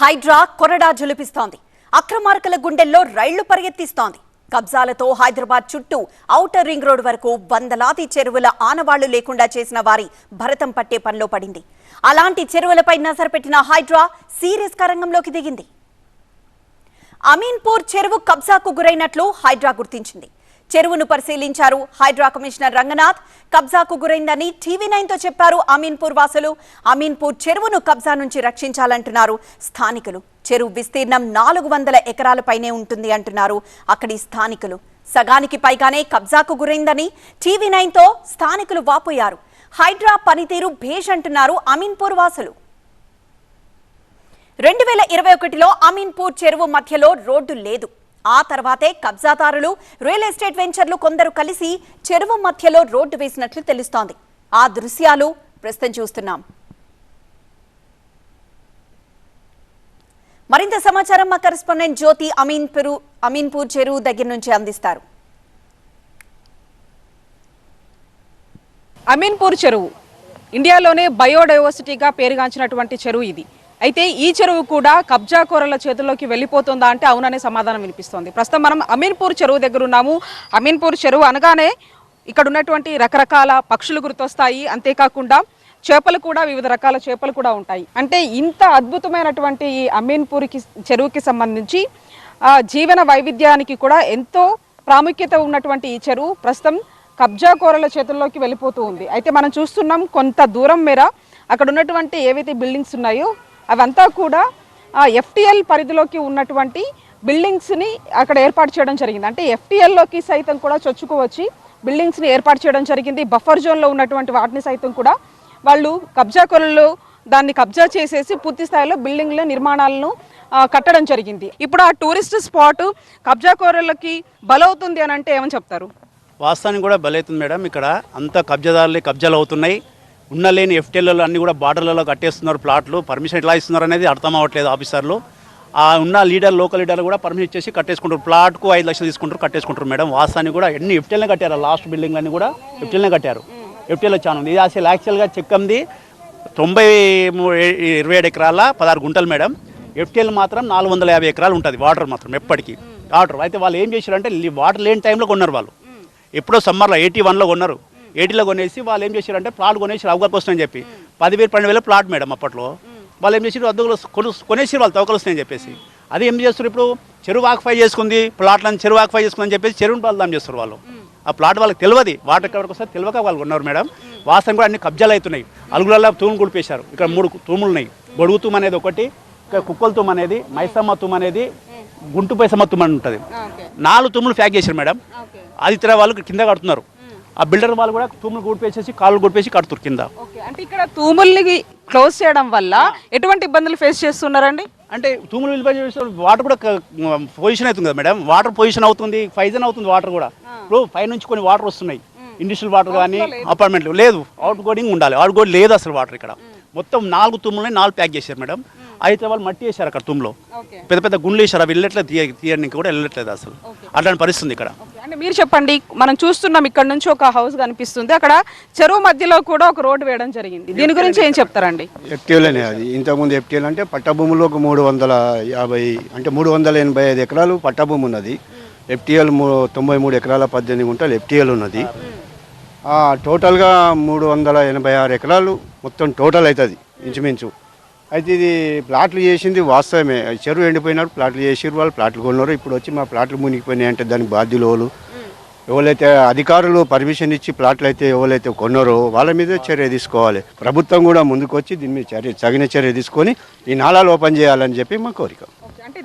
హైడ్రా కొరడా జులిపిస్తోంది అక్రమార్కుల గుండెల్లో రైళ్ళు పరిగెత్తిస్తోంది. కబ్జాలతో హైదరాబాద్ చుట్టూ ఔటర్ రింగ్ రోడ్ వరకు వందలాది చెరువుల ఆనవాళ్ళు లేకుండా చేసిన వారి భరతం పట్టే పనిలో పడింది. అలాంటి చెరువులపై నజర్ పెట్టిన హైడ్రా సీరియస్ రంగంలోకి దిగింది. అమీన్పూర్ చెరువు కబ్జాకు గురైనట్లు హైడ్రా గుర్తించింది. చెరువును పరిశీలించారు. హైడ్రా కమిషనర్ రంగనాథ్ కబ్జాకు గురైందని టీవీ నైన్తో చెప్పారు అమీన్పూర్ వాసులు. అమీన్పూర్ చెరువును కబ్జా నుంచి రక్షించాలంటున్నారు స్థానికులు. చెరువు విస్తీర్ణం నాలుగు వందల ఎకరాలపైనే ఉంటుంది అంటున్నారు. అక్కడి స్థానికులు సగానికి పైగానే కబ్జాకు గురైందని టీవీ నైన్తో స్థానికులు వాపోయారు. హైడ్రా పనితీరు భేష్ అంటున్నారు అమీన్పూర్ వాసులు. రెండు వేల ఇరవై ఒకటిలో అమీన్పూర్ చెరువు మధ్యలో రోడ్డు లేదు. ఆ తర్వాతే కబ్జాదారులు రియల్ ఎస్టేట్ వెంచర్లు కొందరు కలిసి చెరువు మధ్యలో రోడ్డు వేసినట్లు తెలుస్తోంది. ఆ దృశ్యాలు ప్రస్తుతం చూస్తున్నాం. మరింత సమాచారం మా కరెస్పాండెంట్ జ్యోతి అమీన్పూర్ అమీన్పూర్ చెరువు దగ్గర నుంచి అందిస్తారు. అమీన్పూర్ చెరువు ఇండియాలోనే బయోడైవర్సిటీగా పేరుగాంచినటువంటి చెరువు ఇది. అయితే ఈ చెరువు కూడా కబ్జాకోరల చేతుల్లోకి వెళ్ళిపోతుందా అంటే అవుననే సమాధానం వినిపిస్తోంది. ప్రస్తుతం మనం అమీన్పూర్ చెరువు దగ్గర ఉన్నాము. అమీన్పూర్ చెరువు అనగానే ఇక్కడ ఉన్నటువంటి రకరకాల పక్షులు గుర్తొస్తాయి. అంతేకాకుండా చేపలు కూడా వివిధ రకాల చేపలు కూడా ఉంటాయి. అంటే ఇంత అద్భుతమైనటువంటి ఈ అమీన్పూర్కి చెరువుకి సంబంధించి జీవన వైవిధ్యానికి కూడా ఎంతో ప్రాముఖ్యత ఉన్నటువంటి ఈ చెరువు ప్రస్తుతం కబ్జాకోరల చేతుల్లోకి వెళ్ళిపోతూ ఉంది. అయితే మనం చూస్తున్నాం కొంత దూరం మేర అక్కడ ఉన్నటువంటి ఏవైతే బిల్డింగ్స్ ఉన్నాయో అవంతా కూడా ఎఫ్టిఎల్ పరిధిలోకి ఉన్నటువంటి బిల్డింగ్స్ని అక్కడ ఏర్పాటు చేయడం జరిగింది. అంటే ఎఫ్టిఎల్లోకి సైతం కూడా చొచ్చుకోవచ్చి బిల్డింగ్స్ని ఏర్పాటు చేయడం జరిగింది. బఫర్ జోన్లో ఉన్నటువంటి వాటిని సైతం కూడా వాళ్ళు కబ్జా కొలలు దాన్ని కబ్జా చేసేసి పూర్తి స్థాయిలో బిల్డింగ్ల నిర్మాణాలను కట్టడం జరిగింది. ఇప్పుడు ఆ టూరిస్ట్ స్పాట్ కబ్జాకోరలకి బలవుతుంది అని అంటే ఏమని చెప్తారు? వాస్తవానికి కూడా బలవుతుంది మేడం. ఇక్కడ అంతా కబ్జాదారులు కబ్జాలు అవుతున్నాయి ఉన్న లేని ఎఫ్టీఎల్లలో అన్ని కూడా బార్డర్లలో కట్టేస్తున్నారు ప్లాట్లు. పర్మిషన్ ఎట్లా ఇస్తున్నారు అనేది అర్థం అవ్వట్లేదు ఆఫీసర్లు. ఆ ఉన్న లీడర్ లోకల్ లీడర్లు కూడా పర్మిషన్ ఇచ్చేసి కట్టేసుకుంటారు. ప్లాట్కు ఐదు లక్షలు తీసుకుంటారు కట్టేసుకుంటారు మేడం. వాస్తవానికి కూడా ఎన్ని ఎఫ్టీఎల్నే కట్టారు? లాస్ట్ బిల్డింగ్లన్నీ కూడా ఎఫ్టీఎల్నే కట్టారు. ఎఫ్టీఎల్ చాలా ఉంది ఇది అసలు యాక్చువల్గా చెక్కంది తొంభై ఇరవై ఏడు ఎకరాల పదహారు గుంటలు మేడం. ఎఫ్టీఎల్ మాత్రం నాలుగు వందల యాభై ఎకరాలు ఉంటుంది వాటర్ మాత్రం ఎప్పటికీ. వాటర్ అయితే వాళ్ళు ఏం చేశారంటే వాటర్ లేని టైంలో కొన్నారు వాళ్ళు. ఎప్పుడో సమ్మర్లో ఎయిటీ వన్లో కొన్నారు. ఎయిటీలో కొనేసి వాళ్ళు ఏం చేశారంటే ప్లాట్ కొనేసి అవగాహన వస్తుందని చెప్పి. పదివేలు పన్నెండు వేల ప్లాట్ మేడం అప్పట్లో. వాళ్ళు ఏం చేసారు అద్దెలు కొను కొనేసి వాళ్ళు తవ్వకలు వస్తాయని చెప్పేసి. అది ఏం చేస్తారు ఇప్పుడు? చెరువు ఆక్ఫై చేసుకుంది ప్లాట్లను చెరువు ఆక్ఫై చేసుకుందని చెప్పేసి చెరువుని బలదాం చేస్తారు వాళ్ళు. ఆ ప్లాట్ వాళ్ళకి తెలియదు. వాటర్ ఎక్కడికి వస్తే తెలియక వాళ్ళు ఉన్నారు మేడం. వాస్తవం కూడా అన్ని కబ్జాలు అవుతున్నాయి. అలుగులలో తూములు కుడిపేశారు. ఇక్కడ మూడు తూములు ఉన్నాయి. గొడుగు తూము అనేది ఒకటి ఇక్కడ కుక్కల తూము అనేది మైసమ్మ తూము అనేది గుంటు పైసమ్మ తూము అని ఉంటుంది. నాలుగు తుమ్ములు ప్యాక్ చేశారు మేడం. ఆదిత్య వాళ్ళు కింద కడుతున్నారు. ఆ బిల్డర్ వాళ్ళు కూడా తూములు గుడిపేసేసి కాళ్ళు గుడిపేసి కడుతున్నారు కింద. అంటే ఇక్కడ తూముల్ని క్లోజ్ చేయడం వల్ల ఎటువంటి ఇబ్బందులు ఫేస్ చేస్తున్నారండి? అంటే తూములు వెళ్ళిపోయి వాటర్ కూడా పొజిషన్ అవుతుంది కదా మేడం? వాటర్ పొజిషన్ అవుతుంది ఫైజన్ అవుతుంది వాటర్ కూడా. ఇప్పుడు పై నుంచి కొన్ని వాటర్ వస్తున్నాయి. ఇండస్ట్రియల్ వాటర్ కానీ అపార్ట్మెంట్లు. లేదు. అవుట్ గోడింగ్ ఉండాలి. అవుట్ గోడ్ లేదు అసలు వాటర్ ఇక్కడ. మొత్తం నాలుగు తుమ్ములని నాలుగు ప్యాక్ చేశారు మేడం. అయితే వాళ్ళు మట్టి వేశారు అక్కడ తుమ్ములో ఓకే. పెద్ద పెద్ద గుండ్లు వేశారు అవి వెళ్ళట్లేదు తీయ తీయడానికి కూడా వెళ్ళట్లేదు అసలు. అట్లాంటి పరిస్థితి ఇక్కడ. ఓకే. అంటే మీరు చెప్పండి మనం చూస్తున్నాం ఇక్కడ నుంచి ఒక హౌస్ కనిపిస్తుంది అక్కడ చెరువు మధ్యలో కూడా ఒక రోడ్డు వేయడం జరిగింది. దీని గురించి ఏం చెప్తారండి? ఎఫ్టీఎల్నే అది. ఇంతకుముందు ఎఫ్టీఎల్ అంటే పట్టభూములో ఒక మూడు వందల యాభై అంటే మూడు వందల ఎనభై ఐదు ఎకరాలు పట్టభూమి ఉన్నది. ఎఫ్టీఎల్ తొంభై మూడు ఎకరాల పద్దెనిమిది గుంటలు ఎఫ్టీఎల్ ఉన్నది. ఆ, టోటల్గా మూడు వందల ఎనభై ఆరు ఎకరాలు మొత్తం టోటల్ అవుతుంది ఇంచుమించు. అయితే ఇది ప్లాట్లు చేసింది వాస్తవమే. చెరువు ఎండిపోయినారు ప్లాట్లు చేసిరు వాళ్ళు ప్లాట్లు కొన్నారు. ఇప్పుడు వచ్చి మా ప్లాట్లు మునిగిపోయినాయి అంటే దానికి బాధ్యులు వాళ్ళు ఎవరైతే అధికారులు పర్మిషన్ ఇచ్చి ప్లాట్లు అయితే ఎవరైతే కొన్నారో వాళ్ళ మీద చర్య తీసుకోవాలి. ప్రభుత్వం కూడా ముందుకు వచ్చి దీని మీద చర్య తగిన చర్య తీసుకొని ఈ నాళాలు ఓపెన్ చేయాలని చెప్పి మా కోరిక.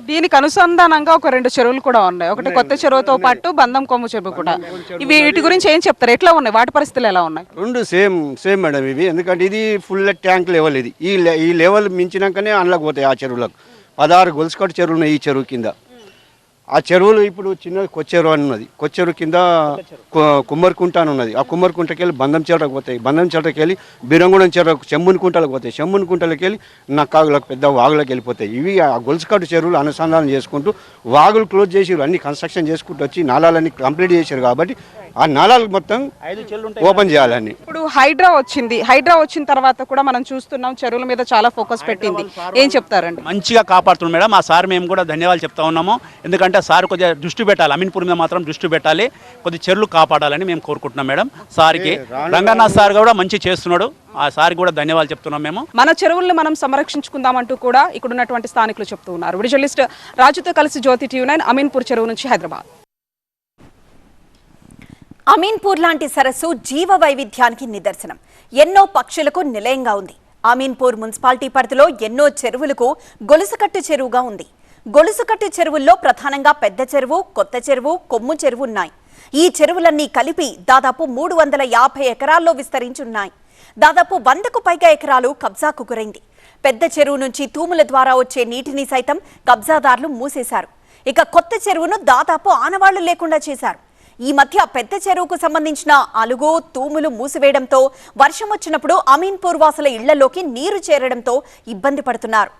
దీనికి అనుసంధానంగా ఒక రెండు చెరువులు కూడా ఉన్నాయి. ఒకటి కొత్త చెరువుతో పాటు బంధం కొమ్ము చెరువు కూడా. ఇవి వీటి గురించి ఏం చెప్తారు? ఎట్లా ఉన్నాయి? వాటి పరిస్థితులు ఎలా ఉన్నాయి? రెండు సేమ్ సేమ్ మేడం ఇవి. ఎందుకంటే ఇది ఫుల్ ట్యాంక్ లెవెల్ ఇది. ఈ లెవెల్ మించినాకనే అందులోకి పోతాయి ఆ చెరువులకు. పదహారు గొలుసుకట్టు చెరువు ఉన్నాయి ఈ చెరువు కింద. ఆ చెరువులు ఇప్పుడు చిన్న కొచ్చేరు అని ఉన్నది కొచ్చేరు కింద కుమ్మరికుంట అని ఉన్నది ఆ కుమ్మరికుంటకి వెళ్ళి బంధం చెరకు పోతాయి. బంధం చెరకు వెళ్ళి బీరంగూడెం చెరకు చెమ్ముని కుంటలకు పోతాయి. చెమ్ముని కుంటలకు వెళ్ళి నక్కాగులకు పెద్ద వాగులకు వెళ్ళిపోతాయి ఇవి ఆ గొలుసుకట్టు చెరువులు అనుసంధానం చేసుకుంటూ వాగులు క్లోజ్ చేసి అన్ని కన్స్ట్రక్షన్ చేసుకుంటూ వచ్చి నాళాలన్నీ కంప్లీట్ చేశారు కాబట్టి ఆ నాళాలు మొత్తం ఐదు చెల్లు ఉంటాయి ఓపెన్ చేయాలని ఇప్పుడు హైడ్రా వచ్చింది. హైడ్రా వచ్చిన తర్వాత కూడా మనం చూస్తున్నాం చెరువుల మీద చాలా ఫోకస్ పెట్టింది. ఏం చెప్తారండి? మంచిగా కాపాడుతున్నాం మేడం. ఆ సార్ మేము కూడా ధన్యవాదాలు చెప్తా ఉన్నాము. ఎందుకంటే సార్ కొద్దిగా దృష్టి పెట్టాలి. అమీన్పూర్ మీద మాత్రం దృష్టి పెట్టాలి. కొద్ది చెర్లు కాపాడాలని మేము కోరుకుంటున్నాం మేడం. సార్కి రంగనాథ్ సార్ కూడా మంచి చేస్తున్నాడు. ఆ సార్కి కూడా ధన్యవాదాలు చెప్తున్నాం మేము. మన చెరువుల్ని మనం సంరక్షించుకుందామంటూ కూడా ఇక్కడ ఉన్నటువంటి స్థానికులు చెప్తూ ఉన్నారు. వీడియో జర్నలిస్ట్ రాజుతో కలిసి జ్యోతి టీవీ నైన్ అమీన్పూర్ చెరువు నుంచి హైదరాబాద్. అమీన్పూర్ లాంటి సరస్సు జీవ వైవిధ్యానికి నిదర్శనం. ఎన్నో పక్షులకు నిలయంగా ఉంది. అమీన్పూర్ మున్సిపాలిటీ పరిధిలో ఎన్నో చెరువులకు గొలుసుకట్టు చెరువుగా ఉంది. గొలుసుకట్టు చెరువుల్లో ప్రధానంగా పెద్ద చెరువు కొత్త చెరువు కొమ్ము చెరువు ఉన్నాయి. ఈ చెరువులన్నీ కలిపి దాదాపు మూడు వందల యాభై ఎకరాల్లో విస్తరించున్నాయి. దాదాపు వందకు పైగా ఎకరాలు కబ్జాకు గురైంది. పెద్ద చెరువు నుంచి తూముల ద్వారా వచ్చే నీటిని సైతం కబ్జాదారులు మూసేశారు. ఇక కొత్త చెరువును దాదాపు ఆనవాళ్ళు లేకుండా చేశారు. ఈ మధ్య పెద్ద చెరువుకు సంబంధించిన అలుగు తూములు మూసివేయడంతో వర్షం వచ్చినప్పుడు అమీన్పూర్ వాసుల ఇళ్ళలోకి నీరు చేరడంతో ఇబ్బంది పడుతున్నారు.